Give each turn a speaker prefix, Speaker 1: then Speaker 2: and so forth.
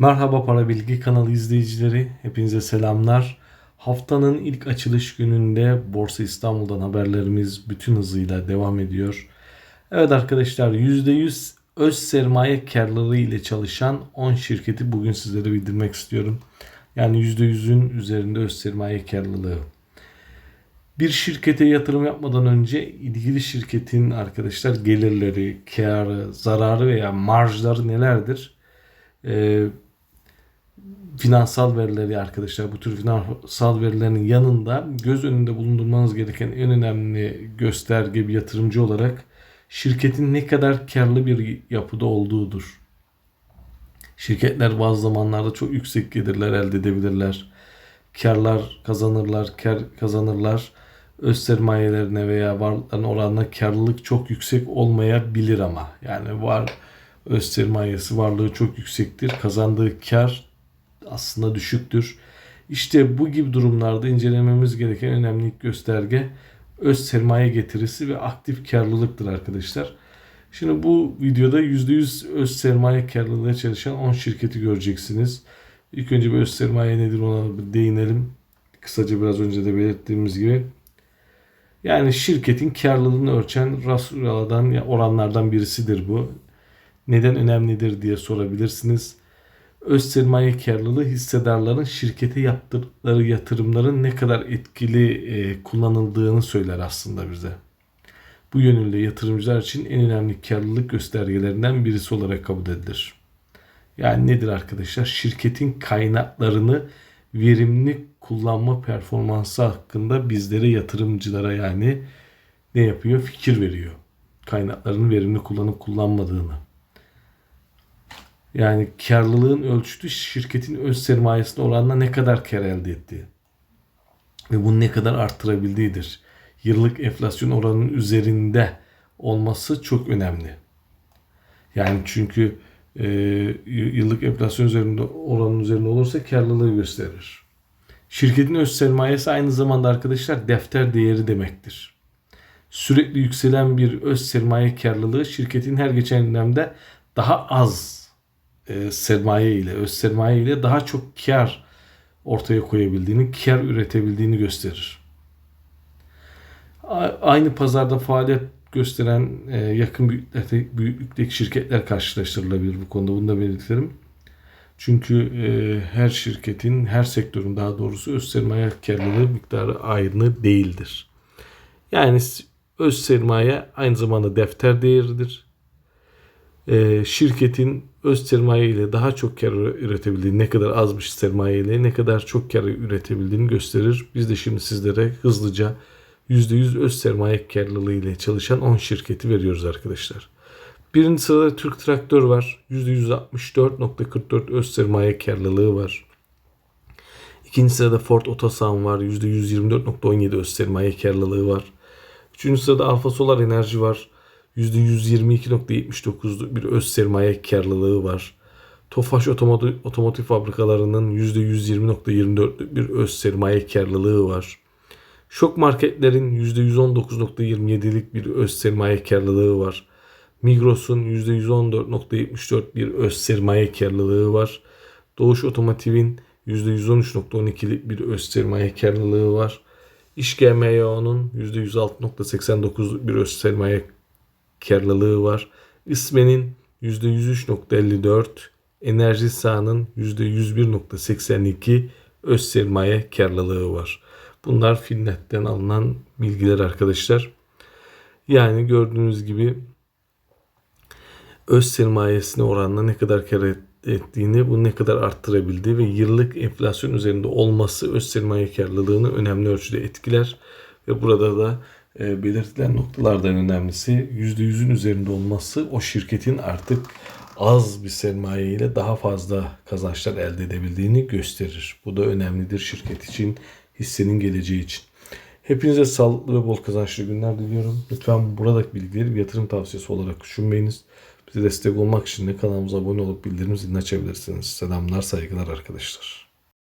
Speaker 1: Merhaba Para Bilgi kanalı izleyicileri. Hepinize selamlar. Haftanın ilk açılış gününde Borsa İstanbul'dan haberlerimiz bütün hızıyla devam ediyor. Evet arkadaşlar %100 öz sermaye karlılığı ile çalışan 10 şirketi bugün sizlere bildirmek istiyorum. Yani %100'ün üzerinde öz sermaye karlılığı. Bir şirkete yatırım yapmadan önce ilgili şirketin arkadaşlar gelirleri, karı, zararı veya marjları nelerdir? Ee, finansal verileri arkadaşlar bu tür finansal verilerin yanında göz önünde bulundurmanız gereken en önemli gösterge bir yatırımcı olarak şirketin ne kadar karlı bir yapıda olduğudur. Şirketler bazı zamanlarda çok yüksek gelirler elde edebilirler. Karlar kazanırlar, kar kazanırlar. Öz sermayelerine veya varlıkların oranına karlılık çok yüksek olmayabilir ama. Yani var öz sermayesi varlığı çok yüksektir. Kazandığı kar aslında düşüktür. İşte bu gibi durumlarda incelememiz gereken önemli gösterge öz sermaye getirisi ve aktif karlılıktır arkadaşlar. Şimdi bu videoda %100 öz sermaye karlılığı çalışan 10 şirketi göreceksiniz. İlk önce bir öz sermaye nedir ona bir değinelim. Kısaca biraz önce de belirttiğimiz gibi. Yani şirketin karlılığını ölçen rastgele oranlardan birisidir bu. Neden önemlidir diye sorabilirsiniz öz sermaye karlılığı hissedarların şirkete yaptıkları yatırımların ne kadar etkili e, kullanıldığını söyler aslında bize. Bu yönüyle yatırımcılar için en önemli karlılık göstergelerinden birisi olarak kabul edilir. Yani nedir arkadaşlar? Şirketin kaynaklarını verimli kullanma performansı hakkında bizlere yatırımcılara yani ne yapıyor? Fikir veriyor. Kaynaklarını verimli kullanıp kullanmadığını. Yani karlılığın ölçütü şirketin öz sermayesine oranla ne kadar kar elde ettiği ve bunu ne kadar arttırabildiğidir. Yıllık enflasyon oranının üzerinde olması çok önemli. Yani çünkü e, yıllık enflasyon üzerinde oranın üzerinde olursa karlılığı gösterir. Şirketin öz sermayesi aynı zamanda arkadaşlar defter değeri demektir. Sürekli yükselen bir öz sermaye karlılığı şirketin her geçen dönemde daha az e, sermaye ile, öz sermaye ile daha çok kar ortaya koyabildiğini, kar üretebildiğini gösterir. Aynı pazarda faaliyet gösteren e, yakın büyüklükteki, şirketler karşılaştırılabilir bu konuda. Bunu da belirtelim. Çünkü e, her şirketin, her sektörün daha doğrusu öz sermaye karlılığı miktarı aynı değildir. Yani öz sermaye aynı zamanda defter değeridir e, şirketin öz sermaye ile daha çok kar üretebildiğini, ne kadar azmış sermaye ile ne kadar çok kar üretebildiğini gösterir. Biz de şimdi sizlere hızlıca %100 öz sermaye karlılığı ile çalışan 10 şirketi veriyoruz arkadaşlar. Birinci sırada Türk Traktör var. %164.44 öz sermaye karlılığı var. İkinci sırada Ford Otosan var. %124.17 öz sermaye karlılığı var. Üçüncü sırada Alfa Solar Enerji var. %122.79'luk bir öz sermaye karlılığı var. Tofaş otomotiv, otomotiv fabrikalarının %120.24'lük bir öz sermaye karlılığı var. Şok marketlerin %119.27'lik bir öz sermaye karlılığı var. Migros'un %114.74 bir öz sermaye karlılığı var. Doğuş Otomotiv'in %113.12'lik bir öz sermaye karlılığı var. İşGMYO'nun %106.89 bir öz sermaye karlılığı var. İsme'nin %103.54, enerji sahanın %101.82 öz sermaye karlılığı var. Bunlar Finnet'ten alınan bilgiler arkadaşlar. Yani gördüğünüz gibi öz sermayesine oranla ne kadar kar ettiğini, bunu ne kadar arttırabildiği ve yıllık enflasyon üzerinde olması öz sermaye karlılığını önemli ölçüde etkiler. Ve burada da e, belirtilen noktalardan önemlisi %100'ün üzerinde olması o şirketin artık az bir sermaye ile daha fazla kazançlar elde edebildiğini gösterir. Bu da önemlidir şirket için, hissenin geleceği için. Hepinize sağlıklı ve bol kazançlı günler diliyorum. Lütfen buradaki bilgileri bir yatırım tavsiyesi olarak düşünmeyiniz. Bize destek olmak için de kanalımıza abone olup bildirim zilini açabilirsiniz. Selamlar, saygılar arkadaşlar.